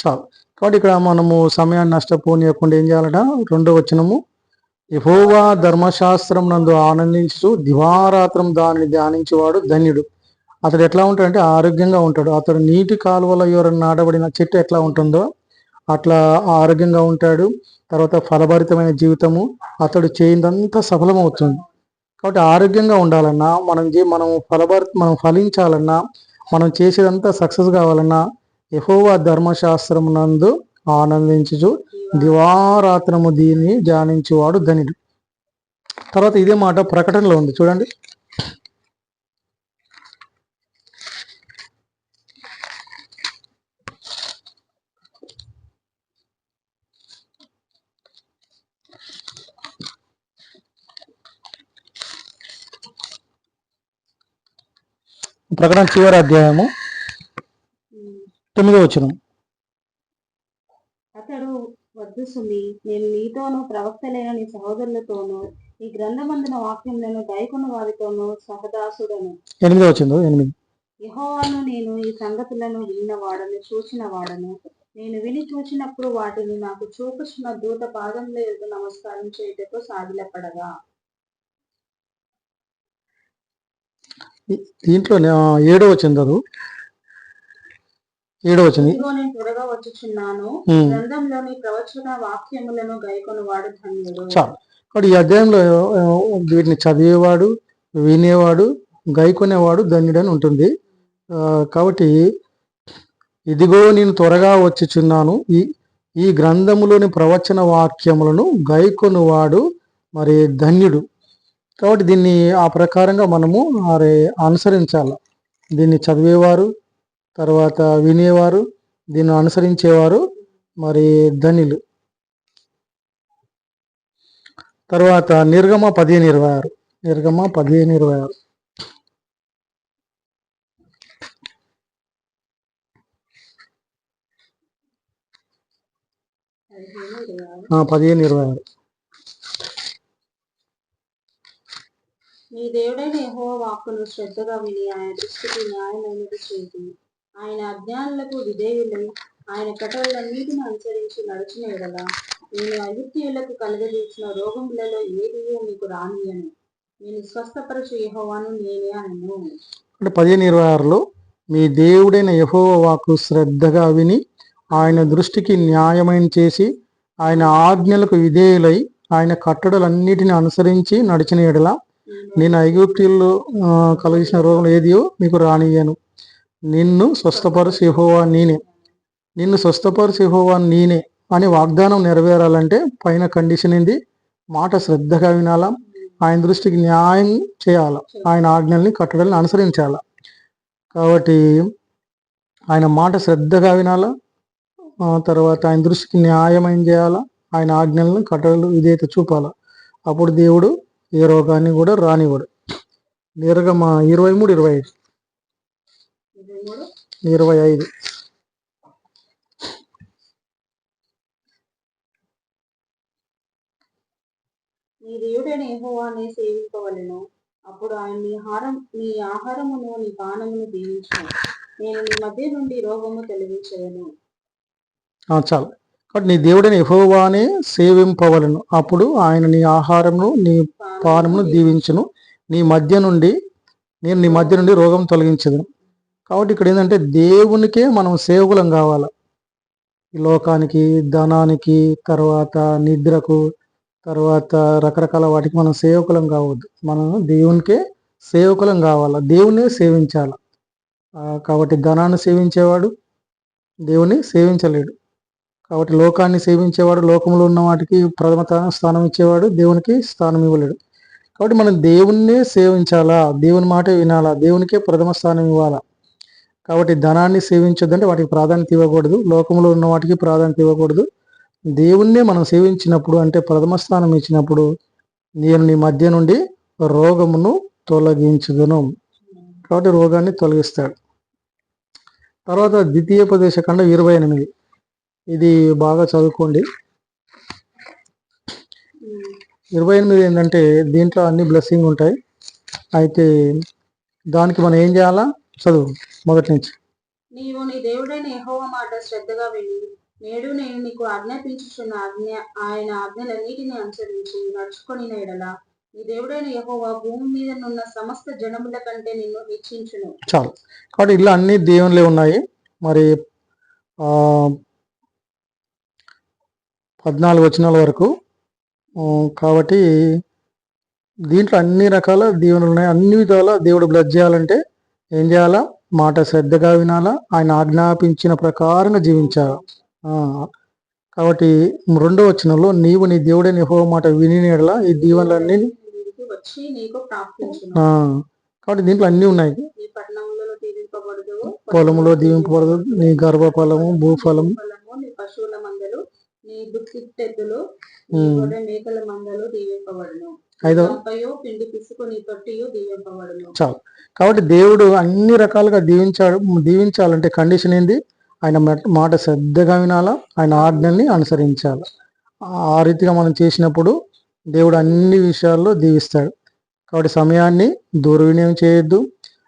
చాలు. కాబట్టి ఇక్కడ మనము సమయాన్ని నష్టపోనీయకుండా ఏం చేయాలట? రెండో వచనము. యహోవా ధర్మశాస్త్రం నందు ఆనందించు దివారాత్రం దానిని ధ్యానించేవాడు ధన్యుడు. అతడు ఎట్లా ఉంటాడంటే ఆరోగ్యంగా ఉంటాడు. అతడు నీటి కాలువల ఎవరైనా నాటబడిన చెట్టు ఎట్లా ఉంటుందో అట్లా ఆరోగ్యంగా ఉంటాడు. తర్వాత ఫలభరితమైన జీవితము అతడు చేయిందంతా సఫలమవుతుంది. కాబట్టి ఆరోగ్యంగా ఉండాలన్నా మనం మనం ఫలభరి మనం ఫలించాలన్నా మనం చేసేదంతా సక్సెస్ కావాలన్నా యహోవా ధర్మశాస్త్రం నందు ఆనందించుచు దివారాత్రము దీన్ని ధ్యానించేవాడు ధనిడు తర్వాత ఇదే మాట ప్రకటనలో ఉంది. చూడండి. ప్రకటన చివరి అధ్యాయము తొమ్మిదో వచనం. అతడు వద్దు సుమి నేను నీతోనూ ప్రవక్తలైన నీ సహోదరులతోనూ ఈ గ్రంథమందున వాక్యములను దైకొన్న వారితోనూ సహదాసుడను. ఎనిమిదో వచ్చిందో ఎనిమిది. యెహోవాను నేను ఈ సంగతులను విన్న వాడను చూచిన వాడను. నేను విని చూచినప్పుడు వాటిని నాకు చూపుచున్న దూత పాదంలో ఎదుగు నమస్కారం చేయుటకు సాగిలపడగా. దీంట్లో ఆ, ఏడో వచ్చింది అది ఏడో వచ్చింది ఇదిగో నేను త్వరగా వచ్చుచున్నాను. ఉమ్. గ్రంథంలోని ప్రవచన వాక్యములను గైకొని వాడు ధన్యుడు. చాలు. కాబట్టి ఈ అధ్యాయంలో వీటిని చదివేవాడు వినేవాడు గైకొనేవాడు ధన్యుడని ఉంటుంది. కాబట్టి ఇదిగో నేను త్వరగా వచ్చుచున్నాను. ఈ ఈ గ్రంథములోని ప్రవచన వాక్యములను గైకొనువాడు మరి ధన్యుడు. కాబట్టి దీన్ని ఆ ప్రకారంగా మనము అనుసరించాలి. దీన్ని చదివేవారు తర్వాత వినేవారు దీన్ని అనుసరించేవారు మరి ధనిలు. తర్వాత నిర్గమ పదిహేను ఇరవై ఆరు. నిర్గమ పదిహేను ఇరవై ఆరు. పదిహేను, ఇరవై ఆరు. ఆ, పదిహేను ఇరవై ఆరు నీ దేవుడైన యెహోవా వాక్కును శ్రద్ధగా విని ఆయన దృష్టికి న్యాయమైనది చేసి ఆయన అజ్ఞానులకు విధేయులై ఆయన కట్టడలన్నిటిని అనుసరించి నడిచిన ఎడల నేను ఐగుప్తీయులకు కలగజేసిన రోగములలో ఏది మీకు రానియను నేను స్వస్థపరచు యహోవాను నేనే అనను. అంటే పదిహేను ఇరవై ఆరులో మీ దేవుడైన యహోవ వాకు శ్రద్ధగా విని ఆయన దృష్టికి న్యాయమైన చేసి ఆయన ఆజ్ఞలకు విధేయులై ఆయన కట్టడలన్నిటిని అనుసరించి నడిచిన ఎడల నేను ఐగుప్తిల్లో కలిగిన రోగం ఏదియో మీకు రానియ్యాను. నిన్ను స్వస్థపరచు యెహోవా నేనే. నిన్ను స్వస్థపరచు యెహోవా నేనే అని వాగ్దానం నెరవేరాలంటే పైన కండిషన్ ఏంది మాట శ్రద్ధగా వినాలా. ఆయన దృష్టికి న్యాయం చేయాలా. ఆయన ఆజ్ఞల్ని కట్టడల్ని అనుసరించాలా. కాబట్టి ఆయన మాట శ్రద్ధగా వినాలా. తర్వాత ఆయన దృష్టికి న్యాయమైన చేయాలా. ఆయన ఆజ్ఞలను కట్టడలు ఇదైతే చూపాలా. అప్పుడు దేవుడు ఏ రోగాన్ని కూడా రానివ్వడు. నిర్గమ ఇరవై మూడు ఇరవై ఐదు. ఇరవై ఐదు. నీ దేవుడైన యెహోవానే సేవింపవలెను. అప్పుడు ఆయన నీ హారం నీ ఆహారమును నీ పానమును దీవించును. నేను నీ మధ్య నుండి రోగము తొలగించదను ఆ, చాలు. బట్ నీ దేవుడని ఎహోవానే సేవింపవలను. అప్పుడు ఆయన నీ ఆహారమును నీ పానమును దీవించును. నీ మధ్య నుండి నేను నీ మధ్య నుండి రోగం తొలగించదు కాబట్టి ఇక్కడ ఏంటంటే దేవునికే మనం సేవకులం కావాలి. ఈ లోకానికి ధనానికి తర్వాత నిద్రకు తర్వాత రకరకాల వాటికి మనం సేవకులం కావద్దు. మనం దేవునికే సేవకులం కావాలా. దేవునే సేవించాలి. కాబట్టి ధనాన్ని సేవించేవాడు దేవుని సేవించలేడు. కాబట్టి లోకాన్ని సేవించేవాడు లోకంలో ఉన్న వాటికి ప్రథమ స్థానం ఇచ్చేవాడు దేవునికి స్థానం ఇవ్వలేడు. కాబట్టి మనం దేవుణ్ణే సేవించాలా? దేవుని మాట వినాలా? దేవునికే ప్రథమ స్థానం ఇవ్వాలా? కాబట్టి ధనాన్ని సేవించొద్దంటే వాటికి ప్రాధాన్యత ఇవ్వకూడదు లోకంలో ఉన్న వాటికి ప్రాధాన్యత ఇవ్వకూడదు. దేవుణ్ణే మనం సేవించినప్పుడు అంటే ప్రథమ స్థానం ఇచ్చినప్పుడు నేను నీ మధ్య నుండి రోగమును తొలగించుదును. కాబట్టి రోగాన్ని తొలగిస్తాడు. తర్వాత ద్వితీయ ప్రదేశ ఖండ ఇరవై ఎనిమిది. ఇది బాగా చదువుకోండి. ఇరవై ఎనిమిది ఏంటంటే దీంట్లో అన్ని బ్లెస్సింగ్ ఉంటాయి. అయితే దానికి మనం ఏం చేయాలా? చదువు మొదటి నుంచి. నీవు నీ దేవుడైన యెహోవ మాట శ్రద్ధగా విని నేడు నేను నీకు ఆజ్ఞాపించుచున్న ఆజ్ఞ ఆయన ఆజ్ఞలన్నిటిని అనుసరించి నడుచుకొని ఎడల నీ దేవుడైన యెహోవా భూమి మీద నున్న సమస్త జనముల కంటే నిన్ను హెచ్చించును. చాలు. కాబట్టి ఇలా అన్ని దేవునిలే ఉన్నాయి. మరి ఆ, పద్నాలుగు వచనాల వరకు. కాబట్టి దీంట్లో అన్ని రకాల దీవెనలు ఉన్నాయి. అన్ని విధాల దేవుడు బ్లడ్ చేయాలంటే ఏం చేయాలా? మాట శ్రద్ధగా వినాలా? ఆయన ఆజ్ఞాపించిన ప్రకారంగా జీవించాలా? కాబట్టి రెండో వచనంలో నీవు నీ దేవుడే యెహోవా మాట విని నీడలా ఈ దీవెనలన్నీ కాబట్టి దీంట్లో అన్నీ ఉన్నాయి. పొలంలో దీవింపబడదు దీవింపబడదు నీ గర్భఫలము భూఫలము దుక్కిట్టెద్దులు మేకల మందలు దీవింపబడును. ఐదో. కంపయు పిండి పిసుకు నీ తొట్టియు దీవింపబడును. చాలు. కాబట్టి దేవుడు అన్ని రకాలుగా దీవించాడు దీవించాలంటే కండిషన్ ఏంది? ఆయన మాట- మాట శ్రద్ధగా వినాలా? ఆయన ఆజ్ఞల్ని అనుసరించాలి? ఆ రీతిగా మనం చేసినప్పుడు దేవుడు అన్ని విషయాల్లో దీవిస్తాడు. కాబట్టి సమయాన్ని దుర్వినియోగం చేయొద్దు.